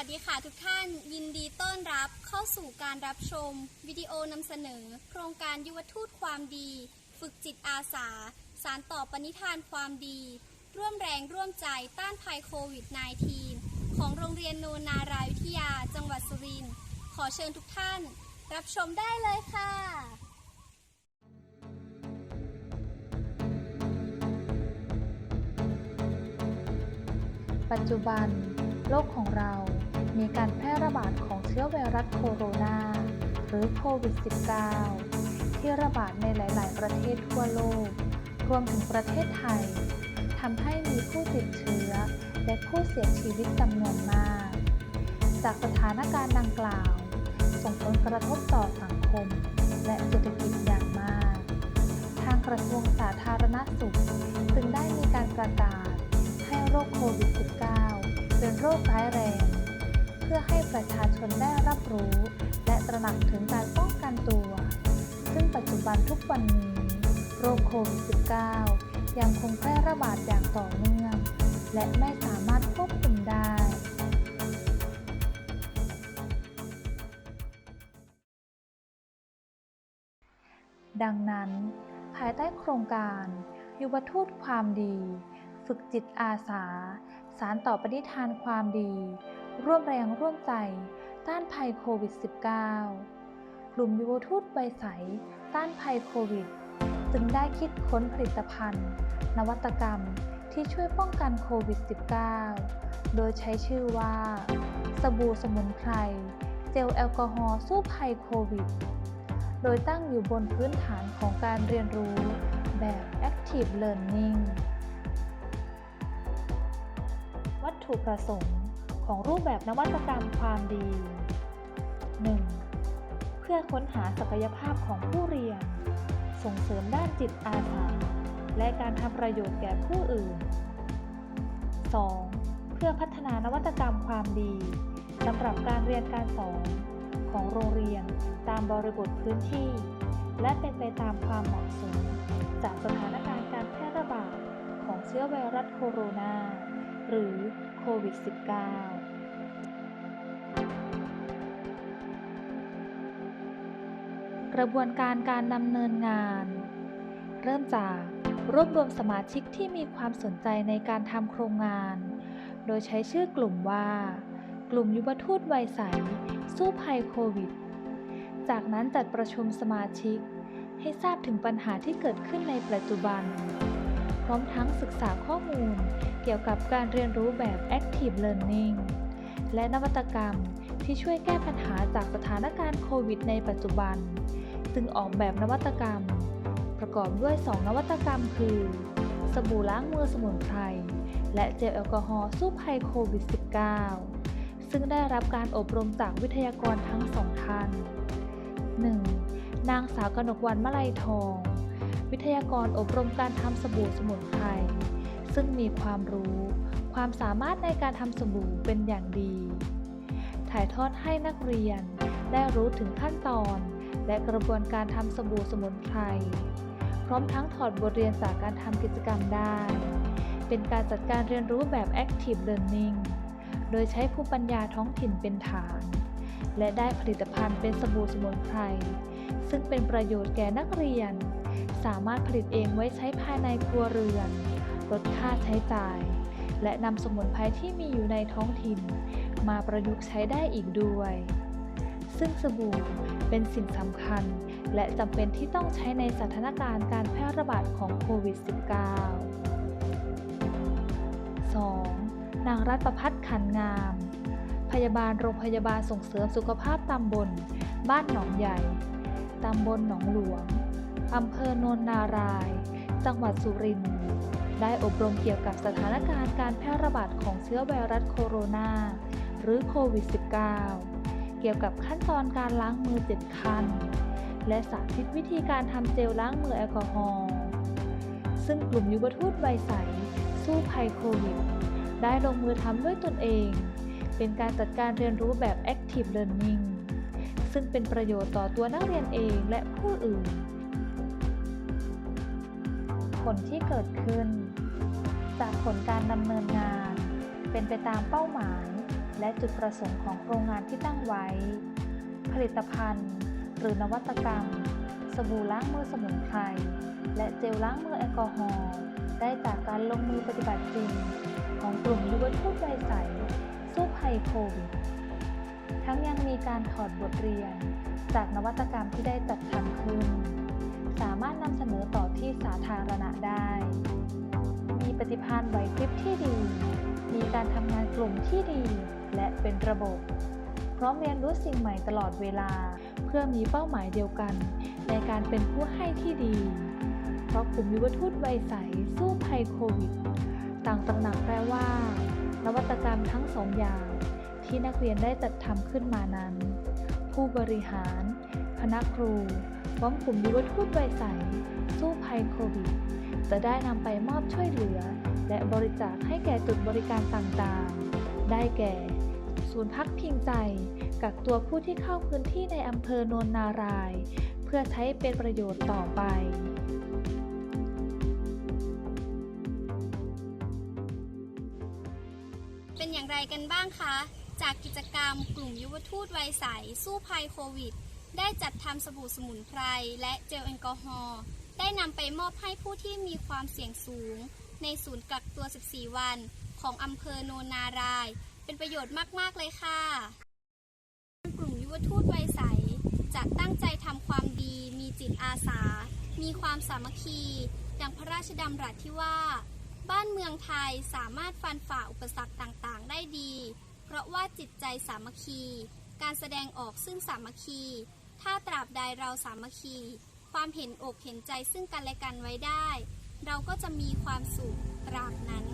วัสดีค่ะทุกท่านยินดีต้อนรับเข้าสู่การรับชม วิดีโอนำเสนอ โครงการยุวทูตความดี ฝึกจิตอาสา สารต่อปณิธานความดี ร่วมแรงร่วมใจต้านภัยโควิด -19 ของโรงเรียนโนนนารายวิทยาจังหวัดสุรินทร์ขอเชิญทุกท่าน รับชมได้เลยค่ะปัจจุบัน โลกของเรา มีการแพร่ระบาดของเชื้อไวรัสโคโรนา หรือโควิด -19 ที่ระบาดในหลาย ๆ ประเทศทั่วโลก รวมถึงประเทศไทยทำให้มีผู้ติดเชื้อ และผู้เสียชีวิตจำนวนมาก จากสถานการณ์ดังกล่าว ส่งผลกระทบต่อสังคม และเศรษฐกิจอย่างมาก ทางกระทรวงสาธารณสุขจึงได้มีการประกาศให้โรคโควิด -19 เป็นโรคร้ายแรง พื่อให้ประชาชนได้รับรู้ และตระหนักถึงการป้องกันตัว ซึ่งปัจจุบันทุกวันนี้โรคโควิด -19 ยังคงแพร่ระบาดอย่างต่อเนื่อง และไม่สามารถควบคุมได้ดังนั้น ภายใต้โครงการ ยุวทูตความดี ฝึกจิตอาสา สารต่อปณิธานความดี ร่วมแรงร่วมใจ ต้านภัยโควิด -19 กลุ่มยุวทูตใบใส ต้านภัยโควิด จึงได้คิดค้นผลิตภัณฑ์ นวัตกรรมที่ช่วยป้องกันโควิด -19 โดยใช้ชื่อว่า สบู่สมุนไพร เจลแอลกอฮอล์สู้ภัยโควิด โดยตั้งอยู่บนพื้นฐานของการเรียนรู้แบบ Active Learning วัตถุประสงค์ ของรูปแบบนวัตกรรมความดี 1. เพื่อค้นหาศักยภาพของผู้เรียน ส่งเสริมด้านจิตอาสา และการทำประโยชน์แก่ผู้อื่น 2. เพื่อพัฒนานวัตกรรมความดีสำหรับการเรียนการสอนของโรงเรียนตามบริบทพื้นที่ และเป็นไปตามความเหมาะสม จากสถานการณ์การแพร่ระบาดของเชื้อไวรัสโคโรนาหรือโควิด -19 กระบวนการการดำเนินงาน เริ่มจากรวบรวมสมาชิกที่มีความสนใจในการทำโครงงาน โดยใช้ชื่อกลุ่มว่า กลุ่มยุวทูตวัยใส สู้ภัยโควิด จากนั้นจัดประชุมสมาชิก ให้ทราบถึงปัญหาที่เกิดขึ้นในปัจจุบัน พร้อมทั้งศึกษาข้อมูลเกี่ยวกับการเรียนรู้แบบ Active Learning และนวัตกรรม ที่ช่วยแก้ปัญหาจากสถานการณ์โควิดในปัจจุบัน จึงออกแบบนวัตกรรม ประกอบด้วย 2 นวัตกรรมคือ สบู่ล้างมือสมุนไพร และเจลแอลกอฮอล์สู้ภัยโควิด -19 ซึ่งได้รับการอบรมจากวิทยากรทั้งสองท่าน 1. นางสาวกนกวันมะไลทอง วิทยากรอบรมการทำสบู่สมุนไพร ซึ่งมีความรู้ ความสามารถในการทำสบู่เป็นอย่างดี ถ่ายทอดให้นักเรียน ได้รู้ถึงขั้นตอน และกระบวนการทำสบู่สมุนไพร พร้อมทั้งถอดบทเรียนจากการทำกิจกรรมได้ เป็นการจัดการเรียนรู้แบบ Active Learning โดยใช้ภูมิปัญญาท้องถิ่นเป็นฐาน และได้ผลิตภัณฑ์เป็นสบู่สมุนไพร ซึ่งเป็นประโยชน์แก่นักเรียน สามารถผลิตเองไว้ใช้ภายในครัวเรือน ลดค่าใช้จ่าย และนำสมุนไพรที่มีอยู่ในท้องถิ่น มาประยุกต์ใช้ได้อีกด้วย ซึ่งสบู่เป็นสิ่งสำคัญ และจำเป็นที่ต้องใช้ในสถานการณ์การแพร่ระบาดของโควิด -19 2. นางรัตประพัฒน์ขันงาม พยาบาลโรงพยาบาลส่งเสริมสุขภาพตำบล บ้านหนองใหญ่ ตำบลหนองหลวง อำเภอโนนนาราย จังหวัดสุรินทร์ ได้อบรมเกี่ยวกับสถานการณ์การแพร่ระบาดของเชื้อไวรัสโคโรนาหรือโควิด -19 เกี่ยวกับขั้นตอนการล้างมือ 7 ขั้น และสาธิตวิธีการทำเจลล้างมือแอลกอฮอล์ ซึ่งกลุ่มยุวทูตวัยใส สู้ภัยโควิด ได้ลงมือทำด้วยตนเอง เป็นการจัดการเรียนรู้แบบ Active Learning ซึ่งเป็นประโยชน์ต่อตัวนักเรียนเองและผู้อื่น ผลที่เกิดขึ้น จากผลการดำเนินงาน เป็นไปตามเป้าหมาย และจุดประสงค์ของโครงงานที่ตั้งไว้ ผลิตภัณฑ์ หรือนวัตกรรม สบู่ล้างมือสมุนไพรและเจลล้างมือแอลกอฮอล์ได้จากการลงมือปฏิบัติจริง ของกลุ่มยุวทูตใจใสสู้ภัยโควิดทั้งยังมีการถอดบทเรียน จากนวัตกรรมที่ได้จัดทำขึ้น สามารถนำเสนอต่อที่สาธารณะได้ ปฏิภาณไหวพริบที่ดี มีการทำงานกลุ่มที่ดี และเป็นระบบ พร้อมเรียนรู้สิ่งใหม่ตลอดเวลา เพื่อมีเป้าหมายเดียวกัน ในการเป็นผู้ให้ที่ดี เพราะกลุ่มยุวทูตวัยใสสู้ภัยโควิด ต่างตระหนักได้ว่า นวัตกรรมทั้งสองอย่าง ที่นักเรียนได้จัดทำขึ้นมานั้น ผู้บริหาร คณะครูพร้อมกลุ่มยุวทูตวัยใสสู้ภัยโควิด จะได้นำไปมอบช่วยเหลือ และบริจาคให้แก่จุดบริการต่างๆ ได้แก่ ศูนย์พักพิงใจ กักตัวผู้ที่เข้าพื้นที่ในอำเภอโนนนาราย เพื่อใช้เป็นประโยชน์ต่อไปเป็นอย่างไรกันบ้างคะ จากกิจกรรมกลุ่มยุวทูตวัยใส สู้ภัยโควิด ได้จัดทำสบู่สมุนไพร และเจลแอลกอฮอล์ ได้นำไปมอบให้ผู้ที่มีความเสี่ยงสูง ในศูนย์กักตัว 14 วัน ของอำเภอโนนาราย เป็นประโยชน์มาก ๆ เลยค่ะ กลุ่มยุวทูตไวใสจะตั้งใจทำความดี มีจิตอาสา มีความสามัคคี ดังพระราชดำรัสที่ว่า บ้านเมืองไทยสามารถฟันฝ่าอุปสรรคต่าง ๆ ได้ดี เพราะว่าจิตใจสามัคคี การแสดงออกซึ่งสามัคคี ถ้าตราบใดเราสามัคคี ความเห็นอกเห็นใจซึ่งกันและกันไว้ได้ เราก็จะมีความสุขตราบนั้น